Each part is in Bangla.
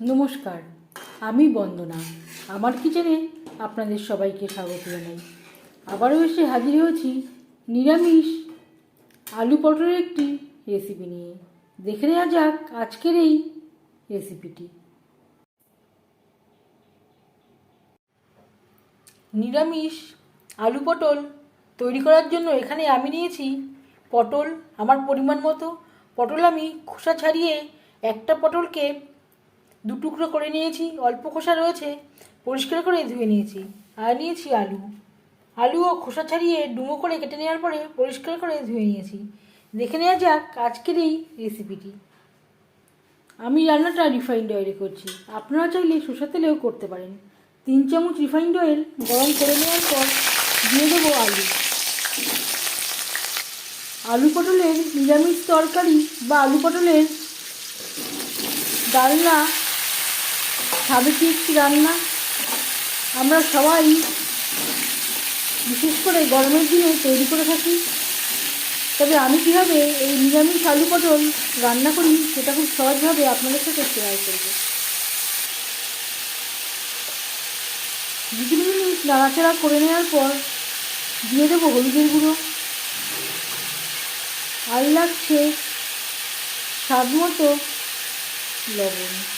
নমস্কার, আমি বন্দনা। আমার কিচেনে আপনাদের সবাইকে স্বাগত জানাই। আবারও এসে হাজির হয়েছি নিরামিষ আলু পটলের একটি রেসিপি নিয়ে। দেখে নেওয়া যাক আজকের এই রেসিপিটি নিরামিষ আলু পটল তৈরি করার জন্য এখানে আমি নিয়েছি পটল। আমার পরিমাণ মতো পটল আমি খোসা ছাড়িয়ে একটা পটলকে দু টুকরো করে নিয়েছি, অল্প খোসা রয়েছে, পরিষ্কার করে ধুয়ে নিয়েছি, আর নিয়েছি আলু। আলু ও খোসা ছাড়িয়ে ডুমো করে কেটে নেওয়ার পরে পরিষ্কার করে ধুয়ে নিয়েছি। দেখে নেওয়া যাক আজকের এই রেসিপিটি আমি রান্নাটা রিফাইন্ড অয়েলে করছি। আপনারা চাইলে সরষা তেলেও করতে পারেন। তিন চামচ রিফাইন্ড অয়েল গরম করে নেওয়ার পর দিয়ে দেবো আলু। আলু পটলের নিরামিষ তরকারি বা আলু পটলের ডালনা সাবেকি একটি রান্না? আমরা সবাই বিশেষ করে গরমের দিনে তৈরি করে থাকি। তবে আমি কীভাবে এই নিরামিষ আলু পটল রান্না করি সেটা খুব সহজভাবে আপনাদের সাথে শেয়ার করব। দু তিন মিনিট নাড়াচাড়া করে নেওয়ার পর দিয়ে দেবো হলুদের গুঁড়ো। আর লাগছে স্বাদ মতো লবণ।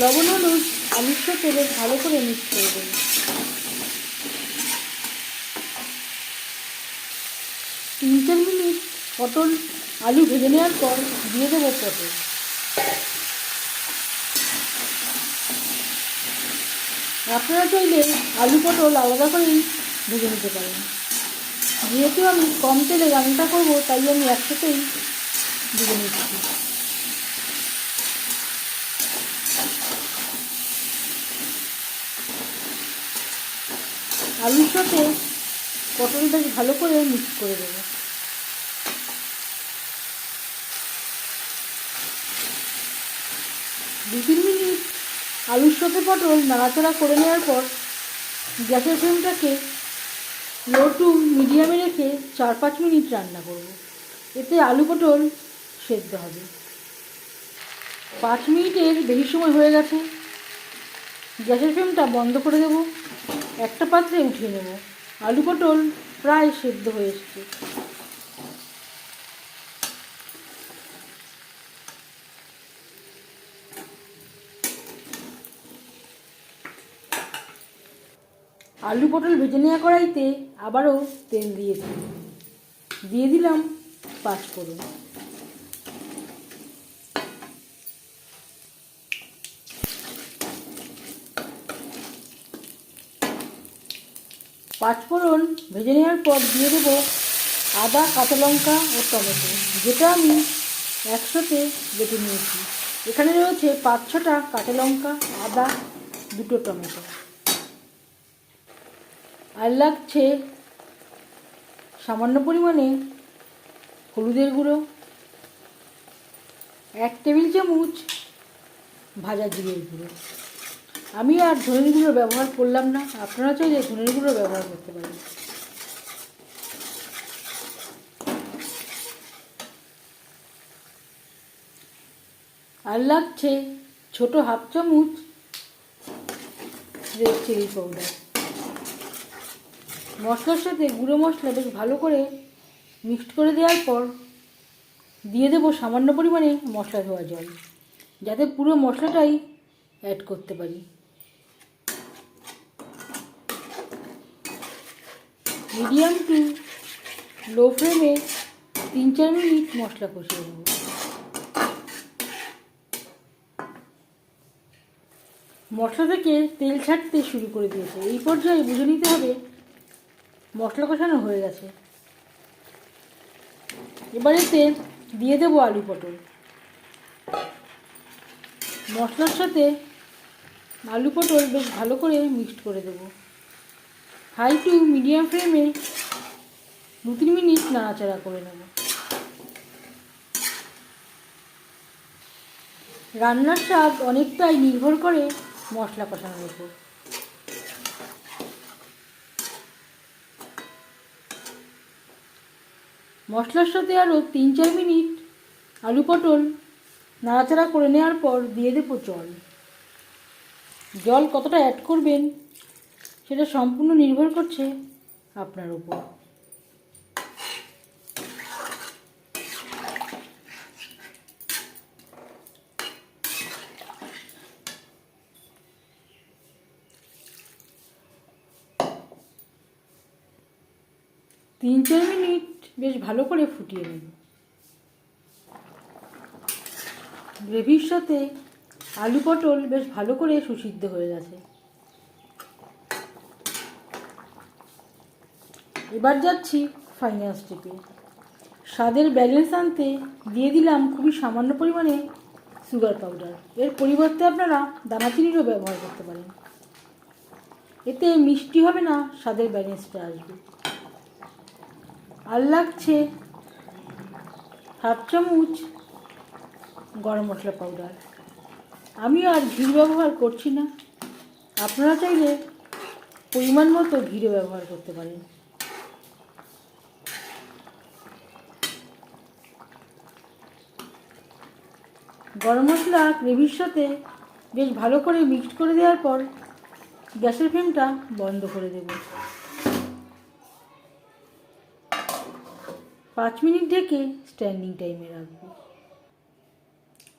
লবণ হলুদ সাথে বেশ ভালো করে মিক্স করে দেবো তিন চার মিনিট পটল আলু ভেজে নেওয়ার পর দিয়ে দেবো পটল। আপনারা চাইলে আলু পটল আলাদা করেই ভেজে নিতে পারেন। যেহেতু আমি কম তেলে রান্নাটা করব, তাই আমি একসাথেই ভেজে নিচ্ছি। আলুর সাথে পটল ভালো করে মিক্স করে দেবো। দু তিন মিনিট আলুর সাথে পটল নাড়াচাড়া করে নেওয়ার পর গ্যাসের ফ্লেমটাকে লো টু মিডিয়ামে রেখে চার পাঁচ মিনিট রান্না করব। এতে আলু পটল সেদ্ধ হবে। পাঁচ মিনিটের বেশি সময় হয়ে গেছে। গ্যাসের ফ্লেমটা বন্ধ করে দেব। একটা পাত্রে উঠিয়ে নেব। আলু পটল প্রায় সেদ্ধ হয়ে এসছে। আলু পটল ভেজে নেওয়া কড়াইতে আবারও তেল দিয়েছি দিয়ে দিলাম পাঁচফোড়ন পাঁচফোড়ন ভেজে নেওয়ার পর দিয়ে দেবো আদা, কাঁচা লঙ্কা ও টমেটো, যেটা আমি একসাথে বেটে নিয়েছি। এখানে রয়েছে পাঁচ ছটা কাঁচা লঙ্কা, আদা, দুটো টমেটো। আর লাগছে সামান্য পরিমাণে হলুদের গুঁড়ো, এক টেবিল চামচ ভাজা জিরের গুঁড়ো। আমি আর ধনের গুঁড়ো ব্যবহার করলাম না। আপনারা চাইলে ধনের গুঁড়ো ব্যবহার করতে পারেন। আর লাগছে ছোটো হাফ চামচ রেড চিলি পাউডার মশলার সাথে গুঁড়ো মশলা বেশ ভালো করে মিক্সড করে দেওয়ার পর দিয়ে দেবো সামান্য পরিমাণে মশলা ধোয়া জল, যাতে পুরো মশলাটাই অ্যাড করতে পারি। মিডিয়াম টু লো ফ্লেমে তিন চার মিনিট মশলা কষিয়ে দেবো মশলা থেকে তেল ছাড়তে শুরু করে দিয়েছে। এই পর্যায়ে বুঝে নিতে হবে মশলা কষানো হয়ে গেছে। এবার এতে দিয়ে দেবো আলু পটল। মশলার সাথে আলু পটল বেশ ভালো করে মিক্সড করে দেবো। হাই টু মিডিয়াম ফ্লেমে দু তিন মিনিট নাড়াচাড়া করে নেব। রান্নার স্বাদ অনেকটাই নির্ভর করে মশলা কষানোর উপর। মশলার সাথে আরও তিন চার মিনিট আলু পটল নাড়াচাড়া করে নেওয়ার পর দিয়ে দেবো জল। জল কতটা অ্যাড করবেন সেটা সম্পূর্ণ নির্ভর করছে আপনার উপর। তিন চার মিনিট বেশ ভালো করে ফুটিয়ে নেব। গ্রেভির সাথে আলু পটল বেশ ভালো করে সুসিদ্ধ হয়ে গেছে। এবার যাচ্ছি ফাইনাল স্টেপে স্বাদের ব্যালেন্স আনতে দিয়ে দিলাম খুবই সামান্য পরিমাণে সুগার পাউডার এর পরিবর্তে আপনারা দানাচিনিরও ব্যবহার করতে পারেন। এতে মিষ্টি হবে না, স্বাদের ব্যালেন্সটা আসবে। আর লাগছে হাফ চামচ গরম মশলা পাউডার আমি আর ঘির ব্যবহার করছি না। আপনারা চাইলে পরিমাণ মতো ঘিরে ব্যবহার করতে পারেন। গরম মশলা গ্রেভির সাথে বেশ ভালো করে মিক্সড করে দেওয়ার পর গ্যাসের ফ্লেমটা বন্ধ করে দেব। পাঁচ মিনিট ঢেকে স্ট্যান্ডিং টাইমে রাখব।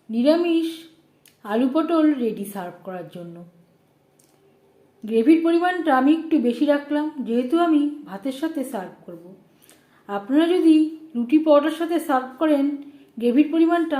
নিরামিষ আলু পটল রেডি সার্ভ করার জন্য। গ্রেভির পরিমাণটা আমি একটু বেশি রাখলাম, যেহেতু আমি ভাতের সাথে সার্ভ করব। আপনারা যদি রুটি পরোটার সাথে সার্ভ করেন গ্রেভির পরিমাণটা